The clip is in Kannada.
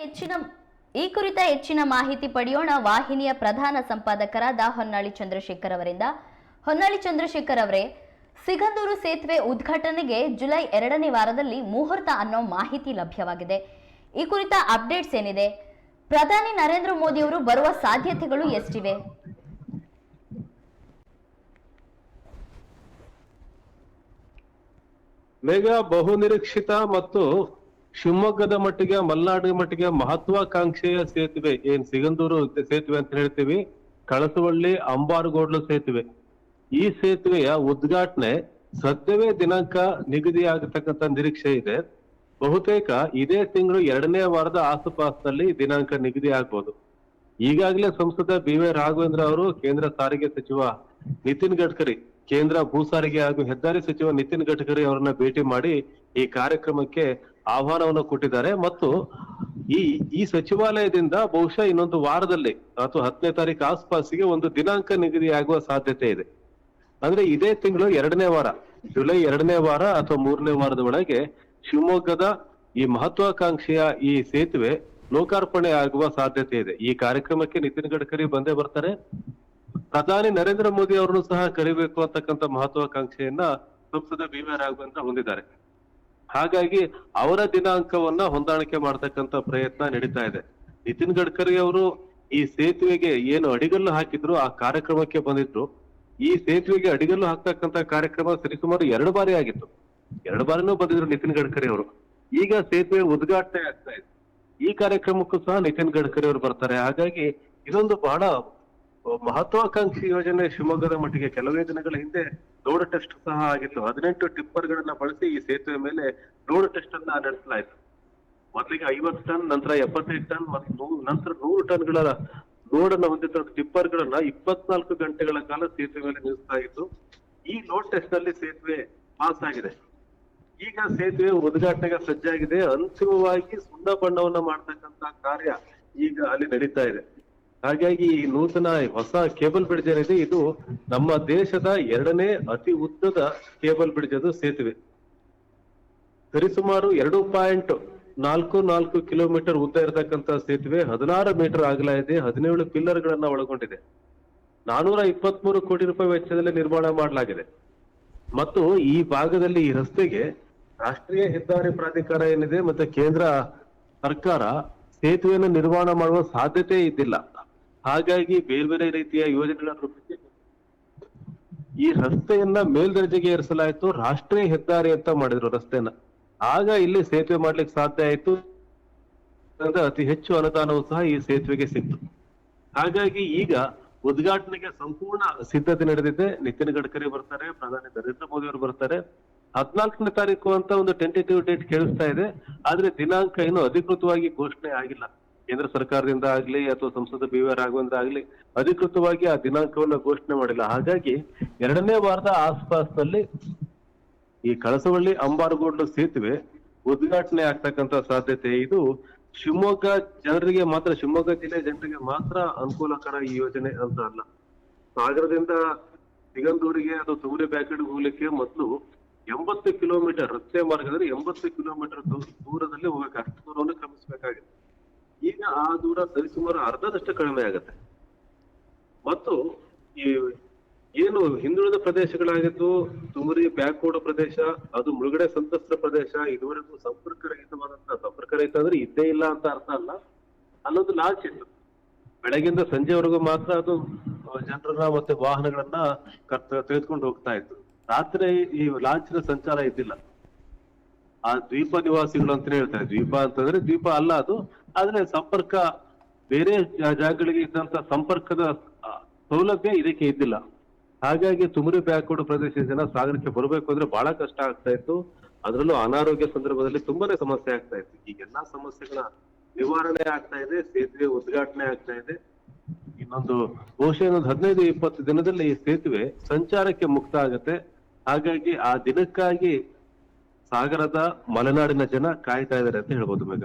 ಹೆಚ್ಚಿನ ಈ ಕುರಿತ ಹೆಚ್ಚಿನ ಮಾಹಿತಿ ಪಡೆಯೋಣ. ವಾಹಿನಿಯ ಪ್ರಧಾನ ಸಂಪಾದಕರಾದ ಹೊನ್ನಾಳಿ ಚಂದ್ರಶೇಖರ್ ಅವರಿಂದ. ಹೊನ್ನಾಳಿ ಚಂದ್ರಶೇಖರ್ ಅವರೇ, ಸಿಗಂದೂರು ಸೇತುವೆ ಉದ್ಘಾಟನೆಗೆ ಜುಲೈ ಎರಡನೇ ವಾರದಲ್ಲಿ ಮುಹೂರ್ತ ಅನ್ನೋ ಮಾಹಿತಿ ಲಭ್ಯವಾಗಿದೆ. ಈ ಕುರಿತ ಅಪ್ಡೇಟ್ಸ್ ಏನಿದೆ? ಪ್ರಧಾನಿ ನರೇಂದ್ರ ಮೋದಿ ಅವರು ಬರುವ ಸಾಧ್ಯತೆಗಳು ಎಷ್ಟಿವೆ? ಬಹುನಿರೀಕ್ಷಿತ ಮತ್ತು ಶಿವಮೊಗ್ಗದ ಮಟ್ಟಿಗೆ, ಮಲೆನಾಡಿನ ಮಟ್ಟಿಗೆ ಮಹತ್ವಾಕಾಂಕ್ಷೆಯ ಸೇತುವೆ. ಏನ್ ಸಿಗಂದೂರು ಸೇತುವೆ ಅಂತ ಹೇಳ್ತೀವಿ, ಕಳಸವಳ್ಳಿ, ಅಂಬಾರುಗೋಡ್ಲು ಸೇತುವೆ. ಈ ಸೇತುವೆಯ ಉದ್ಘಾಟನೆ ಸದ್ಯವೇ ದಿನಾಂಕ ನಿಗದಿ ಆಗತಕ್ಕಂತ ನಿರೀಕ್ಷೆ ಇದೆ. ಬಹುತೇಕ ಇದೇ ತಿಂಗಳು ಎರಡನೇ ವಾರದ ಆಸುಪಾಸಿನಲ್ಲಿ ದಿನಾಂಕ ನಿಗದಿ ಆಗ್ಬೋದು. ಈಗಾಗಲೇ ಸಂಸದ ಬಿ ವೈ ರಾಘವೇಂದ್ರ ಅವರು ಕೇಂದ್ರ ಸಾರಿಗೆ ಸಚಿವ ನಿತಿನ್ ಗಡ್ಕರಿ, ಕೇಂದ್ರ ಭೂ ಸಾರಿಗೆ ಹಾಗೂ ಹೆದ್ದಾರಿ ಸಚಿವ ನಿತಿನ್ ಗಡ್ಕರಿ ಅವರನ್ನ ಭೇಟಿ ಮಾಡಿ ಈ ಕಾರ್ಯಕ್ರಮಕ್ಕೆ ಆಹ್ವಾನವನ್ನು ಕೊಟ್ಟಿದ್ದಾರೆ ಮತ್ತು ಈ ಈ ಸಚಿವಾಲಯದಿಂದ ಬಹುಶಃ ಇನ್ನೊಂದು ವಾರದಲ್ಲಿ ಅಥವಾ ಹತ್ತನೇ ತಾರೀಕು ಆಸ್ಪಾಸಿಗೆ ಒಂದು ದಿನಾಂಕ ನಿಗದಿಯಾಗುವ ಸಾಧ್ಯತೆ ಇದೆ. ಅಂದ್ರೆ ಇದೇ ತಿಂಗಳು ಎರಡನೇ ವಾರ, ಜುಲೈ ಎರಡನೇ ವಾರ ಅಥವಾ ಮೂರನೇ ವಾರದ ಒಳಗೆ ಶಿವಮೊಗ್ಗದ ಈ ಮಹತ್ವಾಕಾಂಕ್ಷೆಯ ಈ ಸೇತುವೆ ಲೋಕಾರ್ಪಣೆ ಆಗುವ ಸಾಧ್ಯತೆ ಇದೆ. ಈ ಕಾರ್ಯಕ್ರಮಕ್ಕೆ ನಿತಿನ್ ಗಡ್ಕರಿ ಬಂದೇ ಬರ್ತಾರೆ. ಪ್ರಧಾನಿ ನರೇಂದ್ರ ಮೋದಿ ಅವರನ್ನು ಸಹ ಕರಿಬೇಕು ಅಂತಕ್ಕಂಥ ಮಹತ್ವಾಕಾಂಕ್ಷೆಯನ್ನ ಸಂಸದ ಬಿ ವಿ ರಾಘವೇಂದ್ರ ಹೊಂದಿದ್ದಾರೆ. ಹಾಗಾಗಿ ಅವರ ದಿನಾಂಕವನ್ನ ಹೊಂದಾಣಿಕೆ ಮಾಡತಕ್ಕಂತ ಪ್ರಯತ್ನ ನಡೀತಾ ಇದೆ. ನಿತಿನ್ ಗಡ್ಕರಿ ಅವರು ಈ ಸೇತುವೆಗೆ ಏನು ಅಡಿಗಲ್ಲು ಹಾಕಿದ್ರು ಆ ಕಾರ್ಯಕ್ರಮಕ್ಕೆ ಬಂದಿದ್ರು. ಈ ಸೇತುವೆಗೆ ಅಡಿಗಲ್ಲು ಹಾಕ್ತಕ್ಕಂತ ಕಾರ್ಯಕ್ರಮ ಸರಿಸುಮಾರು ಎರಡು ಬಾರಿ ಆಗಿತ್ತು. ಎರಡು ಬಾರಿನೂ ಬಂದಿದ್ರು ನಿತಿನ್ ಗಡ್ಕರಿ ಅವರು. ಈಗ ಸೇತುವೆ ಉದ್ಘಾಟನೆ ಆಗ್ತಾ ಇದೆ. ಈ ಕಾರ್ಯಕ್ರಮಕ್ಕೂ ಸಹ ನಿತಿನ್ ಗಡ್ಕರಿ ಅವರು ಬರ್ತಾರೆ. ಹಾಗಾಗಿ ಇದೊಂದು ಬಹಳ ಮಹತ್ವಾಕಾಂಕ್ಷಿ ಯೋಜನೆ ಶಿವಮೊಗ್ಗದ ಮಟ್ಟಿಗೆ ಕೆಲವೇ ದಿನಗಳ ಹಿಂದೆ ರೋಡ್ ಟೆಸ್ಟ್ ಸಹ ಆಗಿತ್ತು. ಹದಿನೆಂಟು ಟಿಪ್ಪರ್ ಗಳನ್ನ ಬಳಸಿ ಈ ಸೇತುವೆ ಮೇಲೆ ರೋಡ್ ಟೆಸ್ಟ್ ಅನ್ನ ನಡೆಸಲಾಯಿತು. ಮೊದಲಿಗೆ ಐವತ್ತು ಟನ್, ನಂತರ ಎಪ್ಪತ್ತೈದು ಟನ್, ಮತ್ತು ನಂತರ ನೂರು ಟನ್ಗಳ ಲೋಡ್ ಅನ್ನ ಹೊಂದಿದ್ದ ಟಿಪ್ಪರ್ ಗಳನ್ನ ಇಪ್ಪತ್ನಾಲ್ಕು ಗಂಟೆಗಳ ಕಾಲ ಸೇತುವೆ ಮೇಲೆ ನಿಲ್ಲಿಸಲಾಗಿತ್ತು ಈ ಲೋಡ್ ಟೆಸ್ಟ್ನಲ್ಲಿ ಸೇತುವೆ ಪಾಸ್ ಆಗಿದೆ. ಈಗ ಸೇತುವೆ ಉದ್ಘಾಟನೆಗೆ ಸಜ್ಜಾಗಿದೆ. ಅಂತಿಮವಾಗಿ ಸುಣ್ಣ ಬಣ್ಣವನ್ನ ಮಾಡತಕ್ಕಂತ ಕಾರ್ಯ ಈಗ ಅಲ್ಲಿ ನಡೀತಾ ಇದೆ. ಹಾಗಾಗಿ ಈ ನೂತನ ಹೊಸ ಕೇಬಲ್ ಬ್ರಿಡ್ಜ್ ಏನಿದೆ, ಇದು ನಮ್ಮ ದೇಶದ ಎರಡನೇ ಅತಿ ಉದ್ದದ ಕೇಬಲ್ ಬ್ರಿಡ್ಜ್ ಅದು ಸೇತುವೆ. ಸರಿಸುಮಾರು ಎರಡು ಪಾಯಿಂಟ್ ನಾಲ್ಕು ನಾಲ್ಕು ಕಿಲೋಮೀಟರ್ ಉದ್ದ ಇರತಕ್ಕಂತ ಸೇತುವೆ, ಹದಿನಾರು ಮೀಟರ್ ಅಗಲ ಇದೆ, ಹದಿನೇಳು ಪಿಲ್ಲರ್ ಗಳನ್ನ ಒಳಗೊಂಡಿದೆ. ನಾನೂರ ಇಪ್ಪತ್ಮೂರು ಕೋಟಿ ರೂಪಾಯಿ ವೆಚ್ಚದಲ್ಲಿ ನಿರ್ಮಾಣ ಮಾಡಲಾಗಿದೆ. ಮತ್ತು ಈ ಭಾಗದಲ್ಲಿ ಈ ರಸ್ತೆಗೆ ರಾಷ್ಟ್ರೀಯ ಹೆದ್ದಾರಿ ಪ್ರಾಧಿಕಾರ ಏನಿದೆ ಮತ್ತೆ ಕೇಂದ್ರ ಸರ್ಕಾರ ಸೇತುವೆಯನ್ನು ನಿರ್ಮಾಣ ಮಾಡುವ ಸಾಧ್ಯತೆ ಇದ್ದಿಲ್ಲ. ಹಾಗಾಗಿ ಬೇರೆ ಬೇರೆ ರೀತಿಯ ಯೋಜನೆಗಳನ್ನು ರೂಪಿಸಿ. ಈ ರಸ್ತೆಯನ್ನ ಮೇಲ್ದರ್ಜೆಗೆ ಏರಿಸಲಾಯಿತು, ರಾಷ್ಟ್ರೀಯ ಹೆದ್ದಾರಿ ಅಂತ ಮಾಡಿದ್ರು ರಸ್ತೆನ ಆಗ ಇಲ್ಲಿ ಸೇತುವೆ ಮಾಡ್ಲಿಕ್ಕೆ ಸಾಧ್ಯ ಆಯ್ತು. ಅತಿ ಹೆಚ್ಚು ಅನುದಾನವು ಸಹ ಈ ಸೇತುವೆಗೆ ಸಿಕ್ತು. ಹಾಗಾಗಿ ಈಗ ಉದ್ಘಾಟನೆಗೆ ಸಂಪೂರ್ಣ ಸಿದ್ಧತೆ ನಡೆದಿದೆ. ನಿತಿನ್ ಗಡ್ಕರಿ ಬರ್ತಾರೆ, ಪ್ರಧಾನಿ ನರೇಂದ್ರ ಮೋದಿ ಅವರು ಬರ್ತಾರೆ. ಹದಿನಾಲ್ಕನೇ ತಾರೀಕು ಅಂತ ಒಂದು ಟೆಂಟೇಟಿವ್ ಡೇಟ್ ಕೇಳಿಸ್ತಾ ಇದೆ. ಆದ್ರೆ ದಿನಾಂಕ ಇನ್ನು ಅಧಿಕೃತವಾಗಿ ಘೋಷಣೆ ಆಗಿಲ್ಲ. ಕೇಂದ್ರ ಸರ್ಕಾರದಿಂದ ಆಗ್ಲಿ ಅಥವಾ ಸಂಸದ ಬಿ ವಿ ರಾಘವೇಂದ್ರ ಆಗ್ಲಿ ಅಧಿಕೃತವಾಗಿ ಆ ದಿನಾಂಕವನ್ನ ಘೋಷಣೆ ಮಾಡಿಲ್ಲ. ಹಾಗಾಗಿ ಎರಡನೇ ವಾರದ ಆಸ್ಪಾಸ್ನಲ್ಲಿ ಈ ಕಳಸವಳ್ಳಿ ಅಂಬಾರಗೋಡ್ಲು ಸೇತುವೆ ಉದ್ಘಾಟನೆ ಆಗ್ತಕ್ಕಂತ ಸಾಧ್ಯತೆ ಇದು. ಶಿವಮೊಗ್ಗ ಜನರಿಗೆ ಮಾತ್ರ, ಶಿವಮೊಗ್ಗ ಜಿಲ್ಲೆ ಜನರಿಗೆ ಮಾತ್ರ ಅನುಕೂಲಕರ ಈ ಯೋಜನೆ ಅಂತ ಅಲ್ಲ. ಸಾಗರದಿಂದ ಸಿಗಂದೂರಿಗೆ ಅದು ತುಗುರಿ ಬ್ಯಾಕೆಟ್ ಹೋಗ್ಲಿಕ್ಕೆ ಮೊದಲು ಎಂಬತ್ತು ಕಿಲೋಮೀಟರ್, ರಸ್ತೆ ಮಾರ್ಗದಲ್ಲಿ ಎಂಬತ್ತು ಕಿಲೋಮೀಟರ್ ದೂರದಲ್ಲಿ ಹೋಗಬೇಕು. ಅಷ್ಟು ದೂರವನ್ನು ಕ್ರಮಿಸಬೇಕಾಗಿದೆ. ಈಗ ಆ ದೂರ ಸರಿಸುಮಾರು ಅರ್ಧದಷ್ಟು ಕಡಿಮೆ ಆಗುತ್ತೆ. ಮತ್ತು ಈ ಏನು ಹಿಂದುಳಿದ ಪ್ರದೇಶಗಳಾಗಿದ್ದು, ತುಮರಿ ಬ್ಯಾಕ್ವರ್ಡ್ ಪ್ರದೇಶ, ಅದು ಮುಳುಗಡೆ ಸಂತ್ರಸ್ತ ಪ್ರದೇಶ, ಇದುವರೆಗೂ ಸಂಪರ್ಕ ರಹಿತವಾದಂತ ಸಂಪರ್ಕ ರಹಿತ ಅಂದ್ರೆ ಇದ್ದೇ ಇಲ್ಲ ಅಂತ ಅರ್ಥ ಅಲ್ಲ. ಅಲ್ಲೊಂದು ಲಾಂಚ್ ಇತ್ತು. ಬೆಳಗಿಂದ ಸಂಜೆವರೆಗೂ ಮಾತ್ರ ಅದು ಜನರನ್ನ ಮತ್ತೆ ವಾಹನಗಳನ್ನ ತೆಗೆದುಕೊಂಡು ಹೋಗ್ತಾ ಇತ್ತು. ರಾತ್ರಿ ಈ ಲಾಂಚಿನ ಸಂಚಾರ ಇದ್ದಿಲ್ಲ. ಆ ದ್ವೀಪ ನಿವಾಸಿಗಳು ಅಂತ ಹೇಳ್ತಾರೆ. ದ್ವೀಪ ಅಂತಂದ್ರೆ ದ್ವೀಪ ಅಲ್ಲ ಅದು ಆದ್ರೆ ಸಂಪರ್ಕ ಬೇರೆ ಜಾಗಗಳಿಗೆ ಇದ್ದಂತ ಸಂಪರ್ಕದ ಸೌಲಭ್ಯ ಇದಕ್ಕೆ ಇದ್ದಿಲ್ಲ. ಹಾಗಾಗಿ ತುಮರಿ ಬ್ಯಾಕ್ವರ್ಡ್ ಪ್ರದೇಶದ ಜನ ಸಾಗರಕ್ಕೆ ಬರಬೇಕು ಅಂದ್ರೆ ಬಹಳ ಕಷ್ಟ ಆಗ್ತಾ ಇತ್ತು. ಅದರಲ್ಲೂ ಅನಾರೋಗ್ಯ ಸಂದರ್ಭದಲ್ಲಿ ತುಂಬಾನೇ ಸಮಸ್ಯೆ ಆಗ್ತಾ ಇತ್ತು. ಈ ಎಲ್ಲಾ ಸಮಸ್ಯೆಗಳ ನಿವಾರಣೆ ಆಗ್ತಾ ಇದೆ, ಸೇತುವೆ ಉದ್ಘಾಟನೆ ಆಗ್ತಾ ಇದೆ. ಇನ್ನೊಂದು ಬಹುಶಃ ಇನ್ನೊಂದು ಹದಿನೈದು, ಇಪ್ಪತ್ತು ದಿನದಲ್ಲಿ ಈ ಸೇತುವೆ ಸಂಚಾರಕ್ಕೆ ಮುಕ್ತ ಆಗುತ್ತೆ. ಹಾಗಾಗಿ ಆ ದಿನಕ್ಕಾಗಿ ಸಾಗರದ ಮಲೆನಾಡಿನ ಜನ ಕಾಯ್ತಾ ಇದ್ದಾರೆ ಅಂತ ಹೇಳ್ಬೋದು ಮೇಘ.